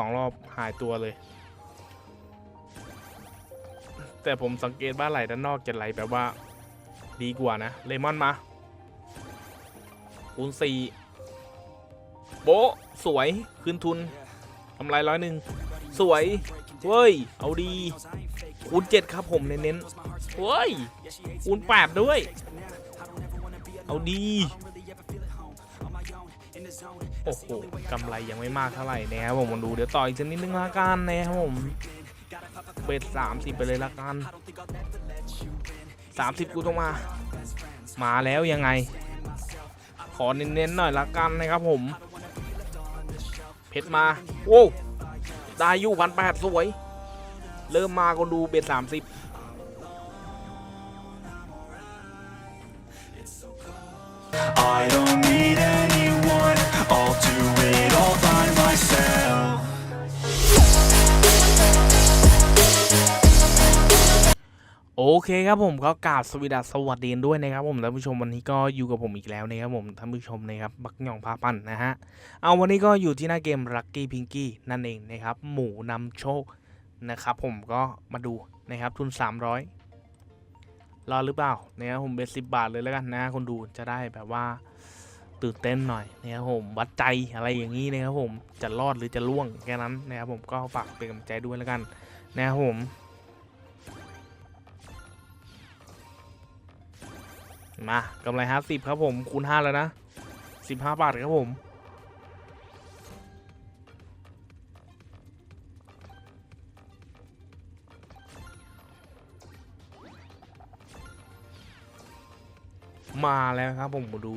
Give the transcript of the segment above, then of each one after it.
สองรอบหายตัวเลย แต่ผมสังเกตว่าไหลด้านนอกจะไหลแบบว่า ดีกว่านะ เลมอนมาคูณสี่โบสวย คืนทุนกำไรร้อยหนึ่ง สวย เว้ย เอาดี คูณเจ็ดครับผมเน้นๆเว้ย คูณแปดด้วย เอาดี โอ้โหกำไรยังไม่มากเท่าไหร่นะครับผมมาดูเดี๋ยวต่ออีกสักนิดนึงละกันนะครับผมเบ็ดสามสิบไปเลยละกันสามสิบกูต้องมา มาแล้วยังไง ขอเน้นๆหน่อยละกันนะครับผม เพชรมาโว้ได้อยู่พันแปดสวย เริ่มมาก็ดูเบ็ดสามสิบ I เคครับผมก็กราบสวีดัสสวัสดีนด้วยนะครับผมท่านผู้ชมวันนี้ก็อยู่กับผมอีกแล้วนะครับผมท่านผู้ชมนะครับบักหย่องพาปันนะฮะเอาวันนี้ก็อยู่ที่หน้าเกม Lucky Pinky นั่นเองนะครับหมูนำโชคนะครับผมก็มาดูนะครับทุน 300 รอหรือเปล่านะครับผมเบสสิบบาทเลยแล้วกันนะคนดูจะได้แบบว่าตื่นเต้นหน่อยนะครับผมวัดใจอะไรอย่างนี้นะครับผมจะรอดหรือจะล่วงแค่นั้นนะครับผมก็ฝากเป็นกำลังใจด้วยแล้วกันนะครับผม มากำไรห้าสิบครับผมคูณห้าแล้วนะสิบห้าบาทครับผมมาแล้วครับผมมาดู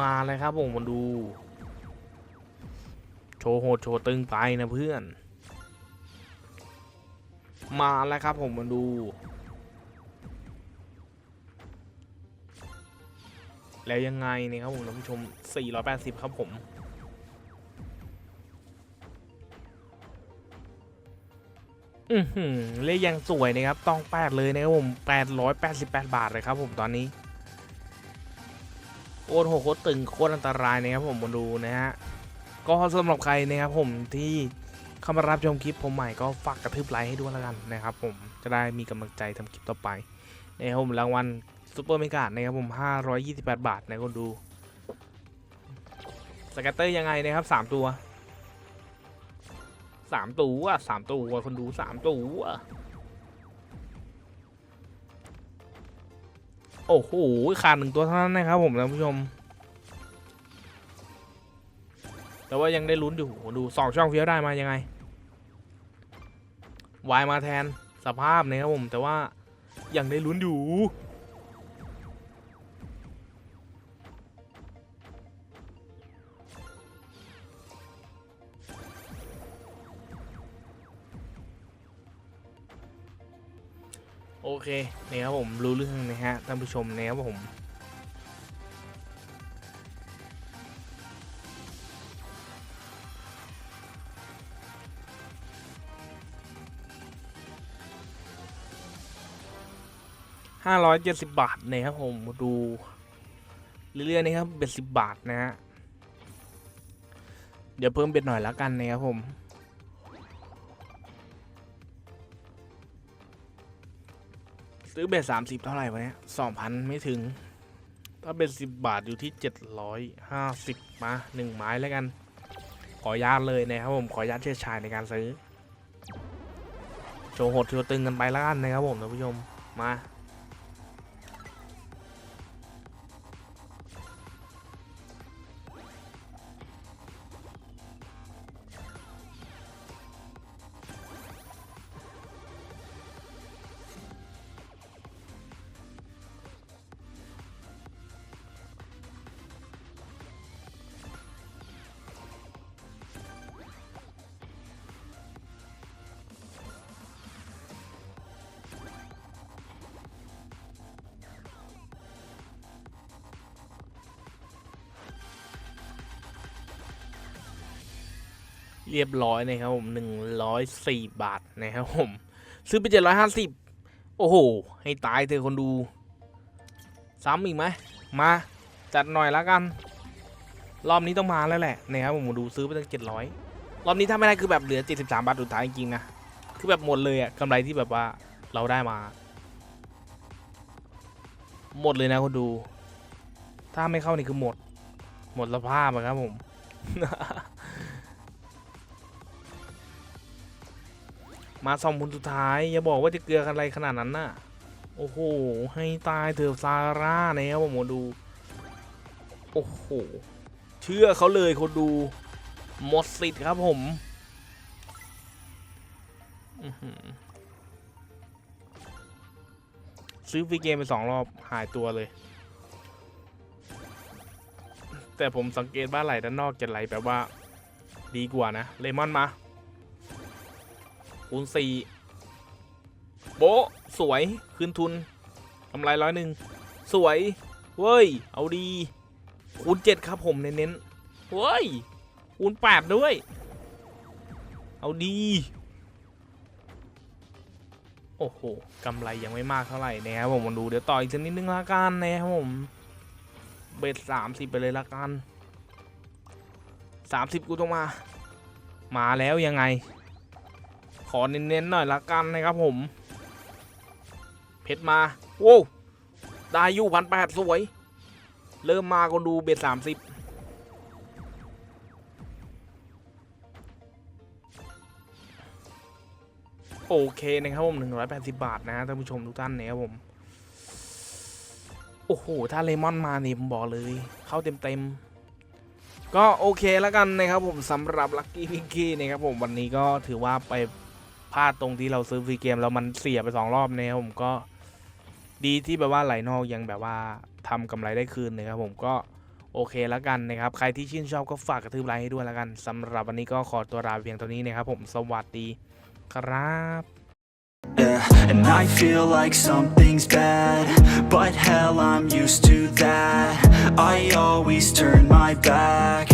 มาเลยครับผมมาดู โชว์โหดโชว์ตึงไปนะเพื่อน มาแล้วครับผมมาดู แล้วยังไงเนี่ยครับผมท่านผู้ชม 480 ครับผมอือหือเลขยังสวยนะครับ ต้องแปดเลยนะครับผม888บาทเลยครับผมตอนนี้ โคตรโหดโคตรตึงโคตรอันตรายนะครับผมมาดูนะฮะ ก็สำหรับใครนะครับผมที่ เข้ามารับชมคลิปผมใหม่ก็ฝากกระทืบไลค์ให้ด้วยแล้วกันนะครับผมจะได้มีกำลังใจทำคลิปต่อไปนะครับผมรางวัลซูเปอร์เมกาดนะครับผม 528 บาทนะคนดูสแกตเตอร์ยังไงนะครับ 3 ตัว 3 ตัวสามตัวคนดู 3 ตัวโอ้โหขาดหนึ่งตัวเท่านั้นนะครับผมท่านผู้ชม แต่ว่ายังได้ลุ้นอยู่ดูสองช่องเฟี้ยวได้มายังไง วายมาแทนสภาพนะครับผมแต่ว่ายังได้ลุ้นอยู่โอเคนี่ครับผมรู้เรื่องนะฮะท่านผู้ชมนะครับผม ห้าร้อยเจ็ดสิบบาทนะครับผมมาดูเรื่อยๆนะครับเบ็ดสิบบาทนะฮะเดี๋ยวเพิ่มเบ็ดหน่อยแล้วกันนะครับผมซื้อเบ็ดสามสิบเท่าไหร่วะเนี่ยสองพันไม่ถึง ถ้าเบ็ดสิบบาทอยู่ที่เจ็ดร้อยห้าสิบมาหนึ่งไม้แล้วกัน ขอญาตเลยนะครับผมขอญาตเชื่อชายในการซื้อ โชว์หดโชว์ตึงกันไปแล้วกันนะครับผมท่านผู้ชมมา เรียบร้อยนะครับผมหนึ่งร้อยสี่บาทนะครับผม ซื้อไปเจ็ดร้อยห้าสิบโอ้โห ให้ตายเธอะคนดู ซ้ำอีกไหมมาจัดหน่อยแล้วกัน รอบนี้ต้องมาแล้วแหละนะครับผมดูซื้อไปตั้งเจ็ดร้อยรอบนี้ถ้าไม่ได้คือแบบเหลือ73บาทสุดท้ายจริงๆนะคือแบบหมดเลยอะกำไรที่แบบว่าเราได้มา หมดเลยนะคนดู ถ้าไม่เข้านี่คือหมด หมดสภาพอะครับผม มาสองคนสุดท้าย อย่าบอกว่าจะเกลือกันอะไรขนาดนั้นน่ะ โอ้โห ให้ตายเถอะซาร่านะครับผมดู โอ้โห เชื่อเขาเลยคนดู หมดสิทธิ์ครับผมอื้อหือซื้อฟรีเกมไปสองรอบหายตัวเลย แต่ผมสังเกตว่าไหลด้านนอกจะไหลแบบว่า ดีกว่านะ เลมอนมา คูณสี่โบสวย คืนทุนกำไรร้อยหนึ่งสวย เว้ย เอาดี คูณเจ็ดครับผมเน้นๆเว้ย คูณแปดด้วย เอาดี โอ้โหกำไรยังไม่มากเท่าไหร่นะครับผมมาดูเดี๋ยวต่ออีกสักนิดนึงละกันนะครับผม เบ็ดสามสิบไปเลยละกันสามสิบกูต้องมา มาแล้วยังไง ขอเน้นๆหน่อยละกันนะครับผม เพชรมาโว้ได้ยู่พันแปดสวย เริ่มมาคนดูเบ็ดสามสิบโอเคนะครับผมหนึ่งร้อยแปดสิบบาทนะท่านผู้ชมทุกท่านนะครับผม โอ้โห ถ้าเลมอนมานี่ผมบอกเลย เข้าเต็มเต็มๆก็โอเคแล้วกันนะครับผมสำหรับลัคกี้พิงกี้นะครับผมวันนี้ก็ถือว่าไป พลาดตรงที่เราซื้อฟรีเกมแล้วมันเสียไปสองรอบนะครับผมก็ดีที่แบบว่าไหลนอกยังแบบว่าทำกำไรได้คืนนะครับผมก็โอเคแล้วกันนะครับ ใครที่ชื่นชอบก็ฝากกระทืบไลค์ให้ด้วยแล้วกันสำหรับวันนี้ก็ขอตัวลาเพียงเท่านี้นะครับผมสวัสดีครับ Yeah, and I feel like something's bad, but hell, I'm used to that. I always turn my back.